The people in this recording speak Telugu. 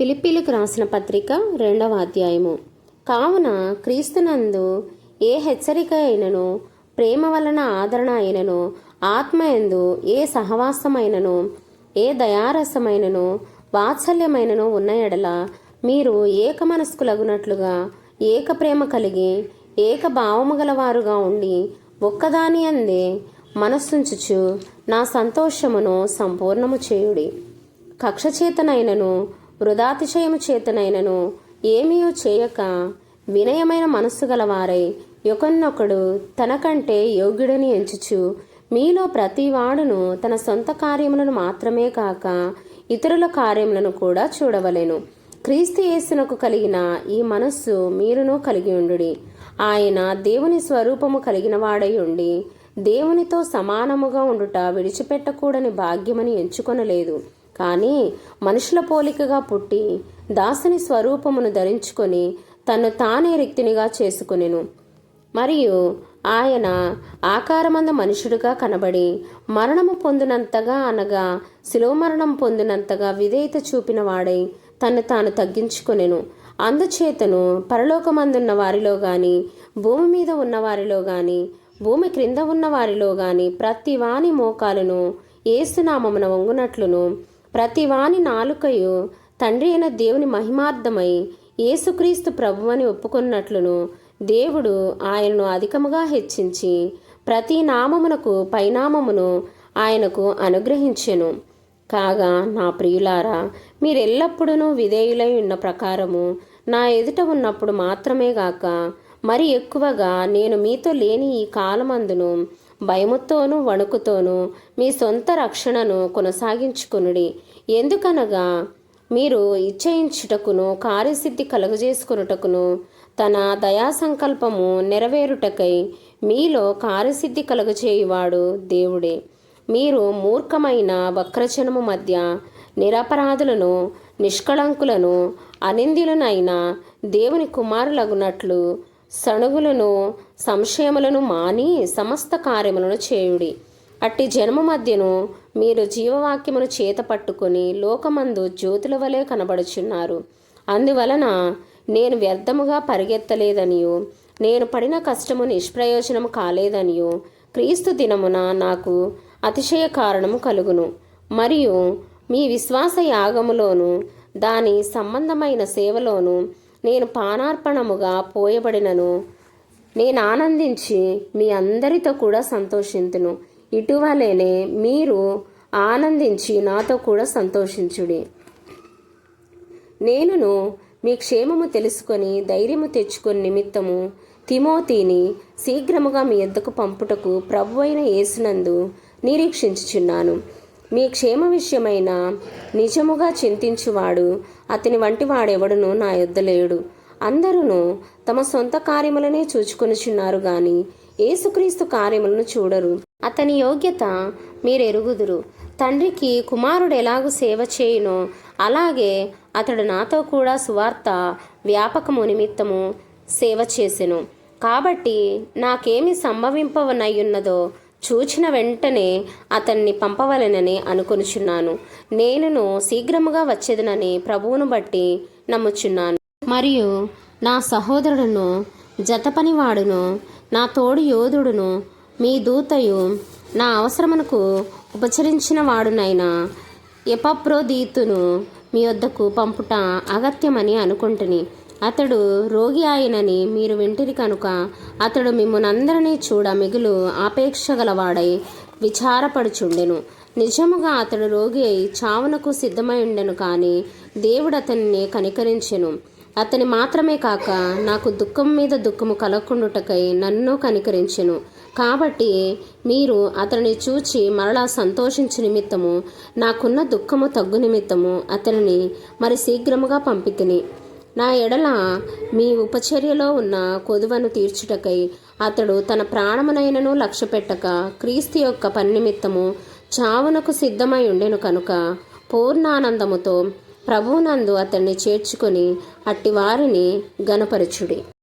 పిలిపిలికి రాసిన పత్రిక రెండవ అధ్యాయము. కావున క్రీస్తునందు ఏ హెచ్చరిక అయినను ప్రేమ వలన ఆదరణ అయినను ఆత్మయందు ఏ సహవాసమైనను ఏ దయారసమైనను వాత్సల్యమైనను ఉన్న ఎడల మీరు ఏక మనస్కులగునట్లుగా ఏక ప్రేమ కలిగి ఏక భావము గలవారుగా ఉండి ఒక్కదాని అందే మనస్సుంచుచు నా సంతోషమును సంపూర్ణము చేయుడి. కక్షచేతనైనను వృధాతిశయము చేతనైనను ఏమీయూ చేయక వినయమైన మనస్సు గలవారై ఒకనొకడు తనకంటే యోగ్యుడని ఎంచుచు. మీలో ప్రతివాడును తన సొంత కార్యములను మాత్రమే కాక ఇతరుల కార్యములను కూడా చూడవలెను. క్రీస్తు యేసునకు కలిగిన ఈ మనస్సు మీరును కలిగి ఉండుడి. ఆయన దేవుని స్వరూపము కలిగిన వాడై ఉండి దేవునితో సమానముగా ఉండుట విడిచిపెట్టకూడని భాగ్యమని ఎంచుకొనలేదు. కానీ మనుషుల పోలికగా పుట్టి దాసుని స్వరూపమును ధరించుకొని తను తానే రిక్తినిగా చేసుకునెను. మరియు ఆయన ఆకారమంద మనుషుడుగా కనబడి మరణము పొందినంతగా అనగా శిలువ మరణం పొందినంతగా విధేయత చూపిన వాడై తాను తగ్గించుకొనెను. అందుచేతను పరలోకమందున్న వారిలో గాని భూమి మీద ఉన్న వారిలో గాని భూమి క్రింద ఉన్న వారిలో గాని ప్రతి వాని మోకాలను ఏసునామమున వంగునట్లును ప్రతి వాని నాలుకయు తండ్రి అయిన దేవుని మహిమార్థమై యేసుక్రీస్తు ప్రభువని ఒప్పుకున్నట్లును దేవుడు ఆయనను అధికముగా హెచ్చించి ప్రతి నామమునకు పైనామమును ఆయనకు అనుగ్రహించెను. కాగా నా ప్రియులారా మీరెల్లప్పుడూ విధేయులై ఉన్న ప్రకారము నా ఎదుట ఉన్నప్పుడు మాత్రమే గాక మరి ఎక్కువగా నేను మీతో లేని ఈ కాలమందును భయముతోనూ వణుకుతోనూ మీ సొంత రక్షణను కొనసాగించుకునుడి. ఎందుకనగా మీరు ఇచ్చయించుటకును కార్యసిద్ధి కలుగజేసుకునుటకును తన దయా సంకల్పము నెరవేరుటకై మీలో కార్యసిద్ధి కలుగజేయువాడు దేవుడే. మీరు మూర్ఖమైన వక్రచనము మధ్య నిరపరాధులను నిష్కళంకులను అనింద్యులనైన దేవుని కుమారులగునట్లు సణుగులను సంశయములను మాని సమస్త కార్యములను చేయుడి. అట్టి జన్మ మధ్యను మీరు జీవవాక్యమును చేత పట్టుకొని లోకమందు జ్యోతుల వలె కనబడుచున్నారు. అందువలన నేను వ్యర్థముగా పరిగెత్తలేదనియు నేను పడిన కష్టము నిష్ప్రయోజనము కాలేదనియు క్రీస్తు దినమున నాకు అతిశయ కారణము కలుగును. మరియు మీ విశ్వాస యాగములోను దాని సంబంధమైన సేవలోను నేను పానార్పణముగా పోయబడినను. నేను ఆనందించి మీ అందరితో కూడా సంతోషింతును. ఇటువలనే మీరు ఆనందించి నాతో కూడా సంతోషించుడి. నేనును మీ క్షేమము తెలుసుకొని ధైర్యము తెచ్చుకొని నిమిత్తము తిమోతిని శీఘ్రముగా మీ ఎద్దకు పంపుటకు ప్రభు అయిన యేసునందు నిరీక్షించుచున్నాను. మీ క్షేమ విషయమైన నిజముగా చింతించువాడు. అతని వంటి వాడెవడును నా యొద్ద లేడు. అందరూ తమ సొంత కార్యములనే చూచుకొనిచున్నారు గాని ఏసుక్రీస్తు కార్యములను చూడరు. అతని యోగ్యత మీరెరుగుదురు. తండ్రికి కుమారుడు ఎలాగూ సేవ చేయునో అలాగే అతడు నాతో కూడా సువార్త వ్యాపకము నిమిత్తము సేవ చేసెను. కాబట్టి నాకేమి సంభవింపవనయ్యున్నదో చూచిన వెంటనే అతన్ని పంపవలెనని అనుకొనుచున్నాను. నేనును శీఘ్రముగా వచ్చేదనని ప్రభువును బట్టి నమ్ముచున్నాను. మరియు నా సహోదరుడును జతపనివాడును నా తోడు యోధుడును మీ దూతయు నా అవసరమునకు ఉపచరించిన వాడునైనా ఎపప్రోదీతును మీ వద్దకు పంపుట అగత్యమని అనుకుంటుని. అతడు రోగి ఆయనని మీరు వింటిరి కనుక అతడు మిమ్మునందరినీ చూడ మిగులు ఆపేక్ష గలవాడై విచారపడుచుండెను. నిజముగా అతడు రోగి అయి చావునకు సిద్ధమై ఉండెను కానీ దేవుడు అతన్ని కనికరించెను. అతని మాత్రమే కాక నాకు దుఃఖం మీద దుఃఖము కలగకుండుటకై నన్ను కనికరించెను. కాబట్టి మీరు అతనిని చూచి మరలా సంతోషించు నిమిత్తము నాకున్న దుఃఖము తగ్గు నిమిత్తము అతనిని మరి శీఘ్రముగా పంపితిని. నా ఎడల మీ ఉపచర్యలో ఉన్న కొదువను తీర్చుటకై అతడు తన ప్రాణమునైనను లక్ష్యపెట్టక క్రీస్తు యొక్క పన్నిమిత్తము చావునకు సిద్ధమై ఉండెను కనుక పూర్ణానందముతో ప్రభువునందు అతన్ని చేర్చుకొని అట్టి వారిని గనపరచుడి